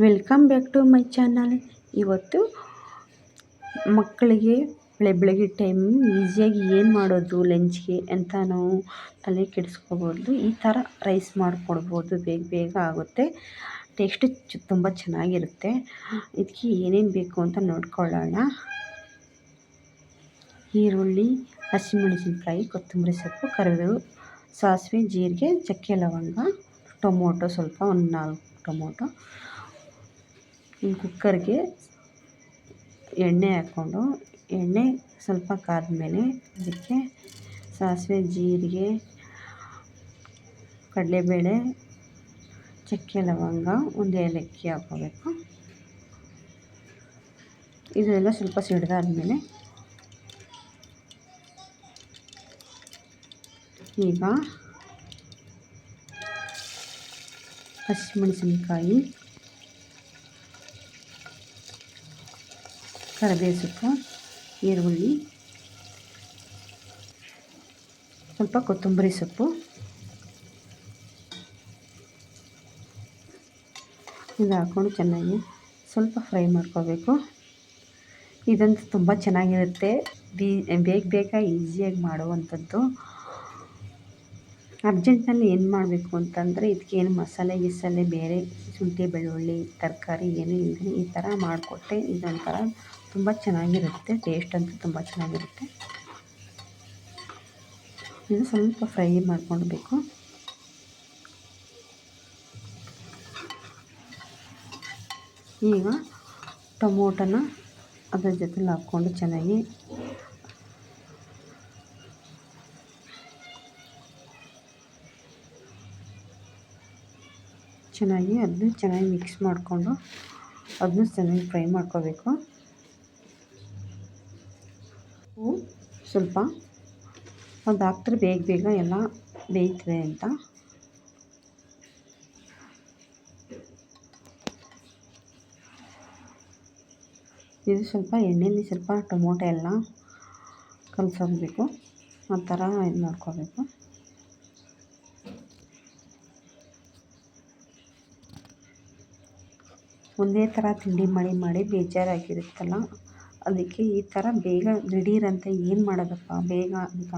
Welcome back to my channel. ಇವತ್ತು ಮಕ್ಕಳಿಗೆ ಬೆಳೆ ಬೆಳಗ್ಗೆ ಟೈಮ್ ಈಸಿಯಾಗಿ ಏನು ಮಾಡೋದು, ಲಂಚ್ಗೆ ಅಂತ ನಾವು ತಲೆ ಕೆಡಿಸ್ಕೋಬೋದು. ಈ ಥರ ರೈಸ್ ಮಾಡಿಕೊಡ್ಬೋದು. ಬೇಗ ಬೇಗ ಆಗುತ್ತೆ. ಟೇಸ್ಟು ತುಂಬ ಚೆನ್ನಾಗಿರುತ್ತೆ. ಇದಕ್ಕೆ ಏನೇನು ಬೇಕು ಅಂತ ನೋಡ್ಕೊಳ್ಳೋಣ. ಈರುಳ್ಳಿ, ಹಸಿಮೆಣಸಿನ್ಕಾಯಿ, ಕೊತ್ತಂಬರಿ ಸೊಪ್ಪು, ಕರಿಬೇವು, ಸಾಸಿವೆ, ಜೀರಿಗೆ, ಚಕ್ಕೆ ಲವಂಗ, ಟೊಮೊಟೊ, ಸ್ವಲ್ಪ ಒಂದು ನಾಲ್ಕು ಟೊಮೊಟೊ. ಕುಕ್ಕರ್ಗೆ ಎಣ್ಣೆ ಹಾಕ್ಕೊಂಡು, ಎಣ್ಣೆ ಸ್ವಲ್ಪ ಕಾದ್ಮೇಲೆ ಅದಕ್ಕೆ ಸಾಸಿವೆ, ಜೀರಿಗೆ, ಕಡಲೆಬೇಳೆ, ಚಕ್ಕೆ ಲವಂಗ, ಒಂದು ಏಲಕ್ಕಿ ಹಾಕ್ಕೋಬೇಕು. ಇದೆಲ್ಲ ಸ್ವಲ್ಪ ಸಿಡ್ದಾದ್ಮೇಲೆ ಈಗ ಹಸಿಮೆಣಸಿನ್ಕಾಯಿ ಕರಿಬೇವು ಸೊಪ್ಪು, ಈರುಳ್ಳಿ, ಸ್ವಲ್ಪ ಕೊತ್ತಂಬರಿ ಸೊಪ್ಪು. ಇದು ಹಾಕ್ಕೊಂಡು ಚೆನ್ನಾಗಿ ಸ್ವಲ್ಪ ಫ್ರೈ ಮಾಡ್ಕೋಬೇಕು. ಇದಂತೂ ತುಂಬ ಚೆನ್ನಾಗಿರುತ್ತೆ. ಬೀ, ಬೇಗ ಬೇಗ ಈಸಿಯಾಗಿ ಮಾಡುವಂಥದ್ದು. ಅರ್ಜೆಂಟ್ನಲ್ಲಿ ಏನು ಮಾಡಬೇಕು ಅಂತಂದರೆ ಇದಕ್ಕೇನು ಮಸಾಲೆ ಗಿಸಾಲೆ ಬೇರೆ, ಶುಂಠಿ, ಬೆಳ್ಳುಳ್ಳಿ, ತರಕಾರಿ ಏನೂ ಇಲ್ಲದೇ ಈ ಥರ ಮಾಡಿಕೊಟ್ಟೆ. ಇದೊಂಥರ ತುಂಬ ಚೆನ್ನಾಗಿರುತ್ತೆ ಟೇಸ್ಟ್ ಅಂತೂ ತುಂಬ ಚೆನ್ನಾಗಿರುತ್ತೆ. ಇದು ಸ್ವಲ್ಪ ಫ್ರೈ ಮಾಡ್ಕೊಳ್ಬೇಕು. ಈಗ ಟೊಮೊಟೊನ ಅದ್ರ ಜೊತೆಲಿ ಹಾಕ್ಕೊಂಡು ಚೆನ್ನಾಗಿ ಚೆನ್ನಾಗಿ ಅದನ್ನ ಚೆನ್ನಾಗಿ ಮಿಕ್ಸ್ ಮಾಡಿಕೊಂಡು ಅದನ್ನು ಚೆನ್ನಾಗಿ ಫ್ರೈ ಮಾಡ್ಕೋಬೇಕು ಸ್ವಲ್ಪ ಒಂದು ಹಾಕ್ದ್ರೆ ಬೇಗ ಬೇಗ ಎಲ್ಲ ಬೇಯ್ತದೆ ಅಂತ. ಇದು ಸ್ವಲ್ಪ ಎಣ್ಣೆಯಲ್ಲಿ ಸ್ವಲ್ಪ ಟೊಮೊಟೊ ಎಲ್ಲ ಕಲಸೋಗ್ಬೇಕು ಆ ಥರ ಇದು ಮಾಡ್ಕೋಬೇಕು. ಒಂದೇ ಥರ ತಿಂಡಿ ಮಾಡಿ ಮಾಡಿ ಬೇಜಾರಾಗಿರುತ್ತಲ್ಲ. ಅದಕ್ಕೆ ಈ ಥರ ಬೇಗ ದಿಢೀರಂತ ಏನು ಮಾಡೋದಪ್ಪ? ಬೇಗ ಅಂತ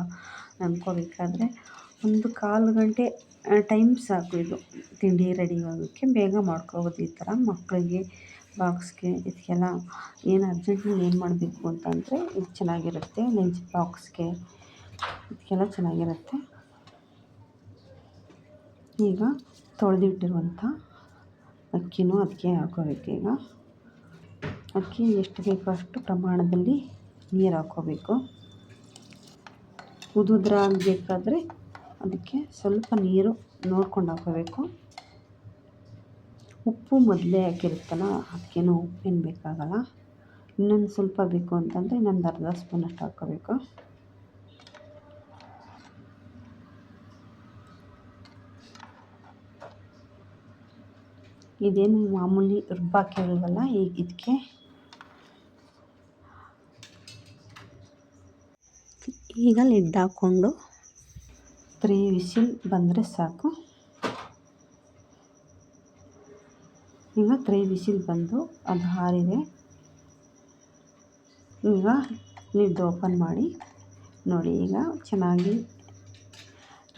ಅಂದ್ಕೋಬೇಕಾದ್ರೆ ಒಂದು ಕಾಲು ಗಂಟೆ ಟೈಮ್ ಸಾಕು ಇದು ತಿಂಡಿ ರೆಡಿ ಆಗೋಕ್ಕೆ. ಬೇಗ ಮಾಡ್ಕೋಬೋದು ಈ ಥರ ಮಕ್ಕಳಿಗೆ, ಬಾಕ್ಸ್ಗೆ ಇದಕ್ಕೆಲ್ಲ ಏನು ಅರ್ಜೆಂಟ್ಲಿ ಏನು ಮಾಡಬೇಕು ಅಂತಂದರೆ ಇದು ಚೆನ್ನಾಗಿರುತ್ತೆ, ಲಂಚ್ ಬಾಕ್ಸ್ಗೆ ಇದಕ್ಕೆಲ್ಲ ಚೆನ್ನಾಗಿರುತ್ತೆ. ಈಗ ತೊಳೆದಿಟ್ಟಿರುವಂಥ ಅಕ್ಕಿನೂ ಅದಕ್ಕೆ ಹಾಕೋಬೇಕು ಈಗ. ಅಕ್ಕಿ ಎಷ್ಟು ಬೇಕೋ ಅಷ್ಟು ಪ್ರಮಾಣದಲ್ಲಿ ನೀರು ಹಾಕ್ಕೋಬೇಕು ಆಗಬೇಕಾದ್ರೆ ಅದಕ್ಕೆ ಸ್ವಲ್ಪ ನೀರು ನೋಡ್ಕೊಂಡು ಹಾಕ್ಕೋಬೇಕು ಉಪ್ಪು ಮೊದಲೇ ಹಾಕಿರುತ್ತಲ್ಲ, ಅದಕ್ಕೇನು ಉಪ್ಪೇನು ಬೇಕಾಗಲ್ಲ. ಇನ್ನೊಂದು ಸ್ವಲ್ಪ ಬೇಕು ಅಂತಂದರೆ ಇನ್ನೊಂದು ಅರ್ಧ ಸ್ಪೂನಷ್ಟು ಹಾಕ್ಕೋಬೇಕು ಇದೇನು ಮಾಮೂಲಿ ರುಬ್ಬಾಕಿರಲ್ವಲ್ಲ ಈಗ ಇದಕ್ಕೆ ಈಗ ಲಿಡ್ ಹಾಕ್ಕೊಂಡು ತ್ರೀ ವಿಸಿಲ್ ಬಂದರೆ ಸಾಕು. ಈಗ ತ್ರೀ ವಿಸಿಲ್ ಬಂದು ಅದು ಹಾರಿದೆ. ಈಗ ಲಿಡ್ ಓಪನ್ ಮಾಡಿ ನೋಡಿ, ಈಗ ಚೆನ್ನಾಗಿ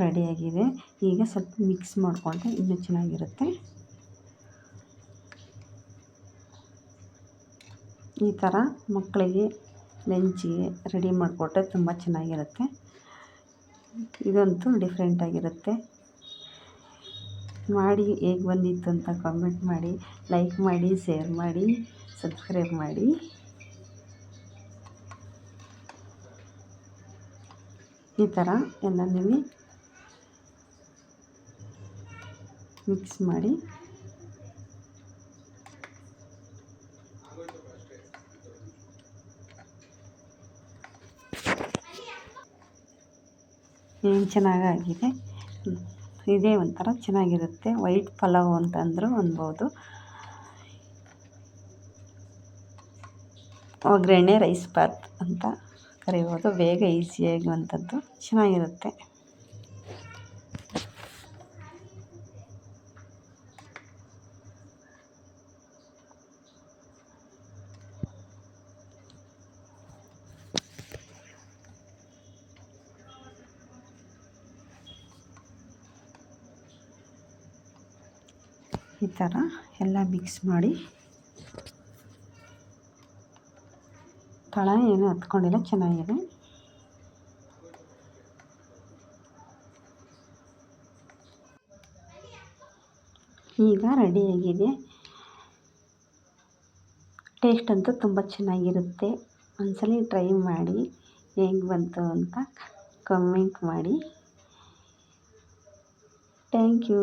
ರೆಡಿಯಾಗಿದೆ ಈಗ ಸ್ವಲ್ಪ ಮಿಕ್ಸ್ ಮಾಡಿಕೊಂಡ್ರೆ ಇನ್ನೂ ಚೆನ್ನಾಗಿರುತ್ತೆ. ಈ ಥರ ಮಕ್ಕಳಿಗೆ ಲಂಚಿಗೆ ರೆಡಿ ಮಾಡಿಕೊಟ್ರೆ ತುಂಬ ಚೆನ್ನಾಗಿರುತ್ತೆ. ಇದಂತೂ ಡಿಫ್ರೆಂಟಾಗಿರುತ್ತೆ ಮಾಡಿ ಹೇಗೆ ಬಂದಿತ್ತು ಅಂತ ಕಾಮೆಂಟ್ ಮಾಡಿ ಲೈಕ್ ಮಾಡಿ ಶೇರ್ ಮಾಡಿ ಸಬ್ಸ್ಕ್ರೈಬ್ ಮಾಡಿ. ಈ ಥರ ಎಲ್ಲನೂ ಮಿಕ್ಸ್ ಮಾಡಿ. ಏನು ಚೆನ್ನಾಗಾಗಿದೆ. ಇದೇ ಒಂಥರ ಚೆನ್ನಾಗಿರುತ್ತೆ. ವೈಟ್ ಪಲಾವ್ ಅಂತಂದರೂ ಅನ್ಬೋದು. ಒಗ್ಗರಣೆ ರೈಸ್ ಬಾತ್ ಅಂತ ಕರಿಬೋದು. ಬೇಗ ಈಸಿಯಾಗುವಂಥದ್ದು ಚೆನ್ನಾಗಿರುತ್ತೆ. ಈ ಥರ ಎಲ್ಲ ಮಿಕ್ಸ್ ಮಾಡಿ ತಳ ಏನು ಹತ್ಕೊಂಡಿಲ್ಲ, ಚೆನ್ನಾಗಿದೆ. ಈಗ ರೆಡಿಯಾಗಿದೆ ಟೇಸ್ಟ್ ಅಂತೂ ತುಂಬ ಚೆನ್ನಾಗಿರುತ್ತೆ. ಒಂದ್ಸಲ ಟ್ರೈ ಮಾಡಿ, ಹೇಗೆ ಬಂತು ಅಂತ ಕಮೆಂಟ್ ಮಾಡಿ. Thank you